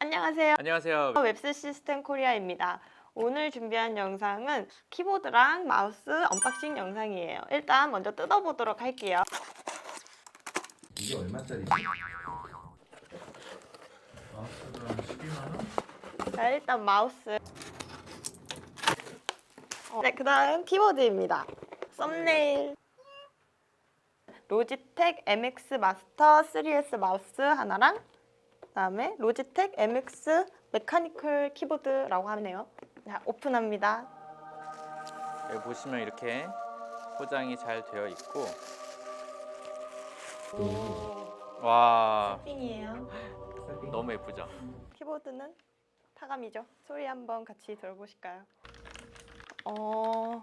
안녕하세요. 안녕하세요. 웹스 시스템 코리아입니다. 오늘 준비한 영상은 키보드랑 마우스 언박싱 영상이에요. 일단 먼저 뜯어보도록 할게요. 이게 얼마짜리지? 마우스가 12만 원? 자, 일단 마우스. 어, 네, 그 다음 키보드입니다. 썸네일. 로지텍 MX 마스터 3S 마우스 하나랑 그다음에 로지텍 MX 메카니컬 키보드라고 하네요. 자, 오픈합니다. 여기 보시면 이렇게 포장이 잘 되어 있고 와 핑이에요. 너무 예쁘죠? 키보드는 타감이죠. 소리 한번 같이 들어보실까요? 어,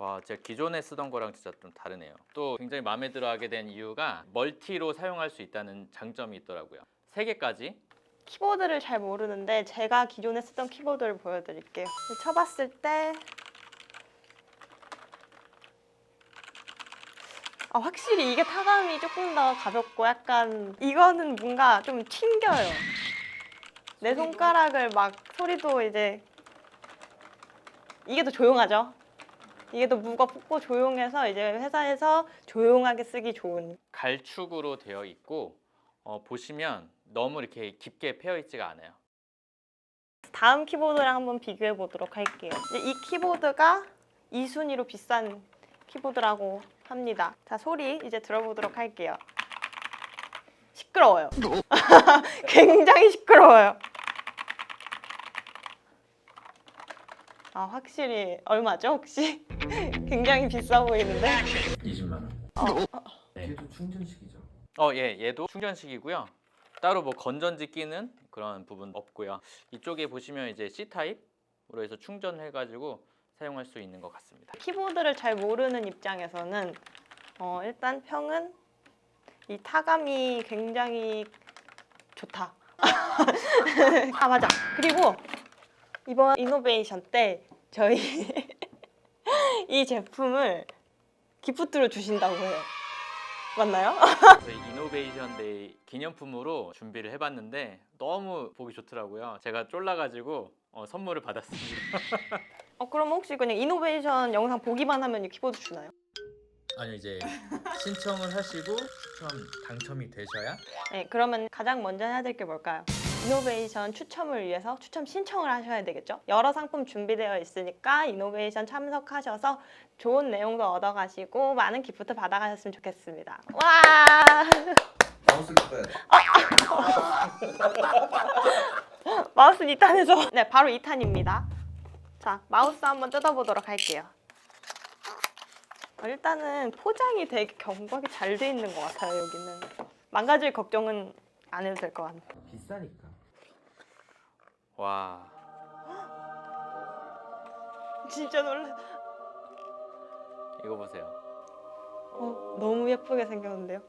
와 제가 기존에 쓰던 거랑 진짜 좀 다르네요. 또 굉장히 마음에 들어 하게 된 이유가 멀티로 사용할 수 있다는 장점이 있더라고요. 세 개까지 키보드를 잘 모르는데 제가 기존에 쓰던 키보드를 보여드릴게요. 쳐봤을 때 아, 확실히 이게 타감이 조금 더 가볍고 약간 이거는 뭔가 좀 튕겨요. 내 손가락을 막 소리도 이제 이게 더 조용하죠. 이게 더 무겁고 조용해서 이제 회사에서 조용하게 쓰기 좋은 갈축으로 되어 있고 어, 보시면 너무 이렇게 깊게 패여 있지가 않아요. 다음 키보드랑 한번 비교해 보도록 할게요. 이 키보드가 2순위로 비싼 키보드라고 합니다. 자, 소리 이제 들어보도록 할게요. 시끄러워요. 굉장히 시끄러워요. 아, 확실히 얼마죠, 혹시? 굉장히 비싸 보이는데. 20만 원. 어, 네. 걔도 충전식이죠. 어, 예, 얘도 충전식이고요. 따로 뭐 건전지 끼는 그런 부분 없고요. 이쪽에 보시면 이제 C 타입으로 해서 충전해가지고 사용할 수 있는 것 같습니다. 키보드를 잘 모르는 입장에서는 어, 일단 평은 이 타감이 굉장히 좋다. 아 맞아. 그리고 이번 이노베이션 때 저희 이 제품을 기프트로 주신다고 해요. 맞나요? 저희 이노베이션 데이 기념품으로 준비를 해봤는데 너무 보기 좋더라고요. 제가 쫄라가지고 어, 선물을 받았습니다. 어, 그럼 혹시 그냥 이노베이션 영상 보기만 하면 이 키보드 주나요? 아니요 이제 신청을 하시고 추첨 당첨이 되셔야 네, 그러면 가장 먼저 해야 될 게 뭘까요? 이노베이션 추첨을 위해서 추첨 신청을 하셔야 되겠죠? 여러 상품 준비되어 있으니까 이노베이션 참석하셔서 좋은 내용도 얻어가시고 많은 기프트 받아가셨으면 좋겠습니다. 와! 마우스 바꿔야 돼. 마우스 2탄에서 네, 바로 2탄입니다. 자, 마우스 한번 뜯어보도록 할게요. 어, 일단은 포장이 되게 경박이 잘 돼 있는 것 같아요, 여기는. 망가질 걱정은 안 해도 될 것 같아요. 비싸니까. 와, 진짜 놀라. 이거 보세요. 어, 너무 예쁘게 생겼는데요?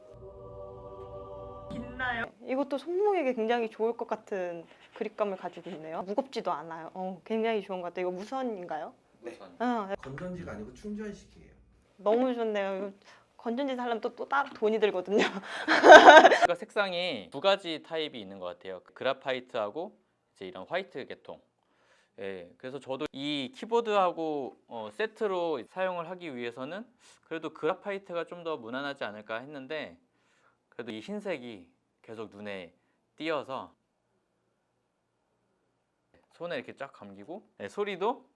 있나요? 이것도 손목에게 굉장히 좋을 것 같은 그립감을 가지고 있네요. 무겁지도 않아요. 어, 굉장히 좋은 것 같아요. 이거 무선인가요? 네. 어, 건전지가 아니고 충전식이에요. 너무 좋네요. 이거 건전지 살려면 또, 또 따로 돈이 들거든요. 그러니까 색상이 두 가지 타입이 있는 것 같아요. 그라파이트하고 이제 이런 화이트 계통. 예, 그래서 저도 이 키보드하고 어, 세트로 사용을 하기 위해서는 그래도 그라파이트가 좀 더 무난하지 않을까 했는데 그래도 이 흰색이 계속 눈에 띄어서 손에 이렇게 쫙 감기고 네, 소리도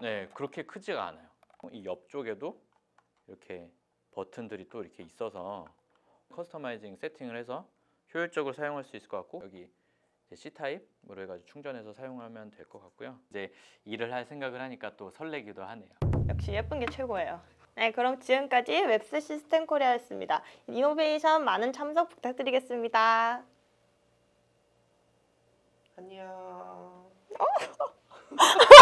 네 그렇게 크지가 않아요. 이 옆쪽에도 이렇게 버튼들이 또 이렇게 있어서 커스터마이징 세팅을 해서 효율적으로 사용할 수 있을 것 같고 여기 이제 C 타입으로 해가지고 충전해서 사용하면 될 것 같고요. 이제 일을 할 생각을 하니까 또 설레기도 하네요. 역시 예쁜 게 최고예요. 네, 그럼 지금까지 웹스 시스템 코리아였습니다. 이노베이션 많은 참석 부탁드리겠습니다. 안녕.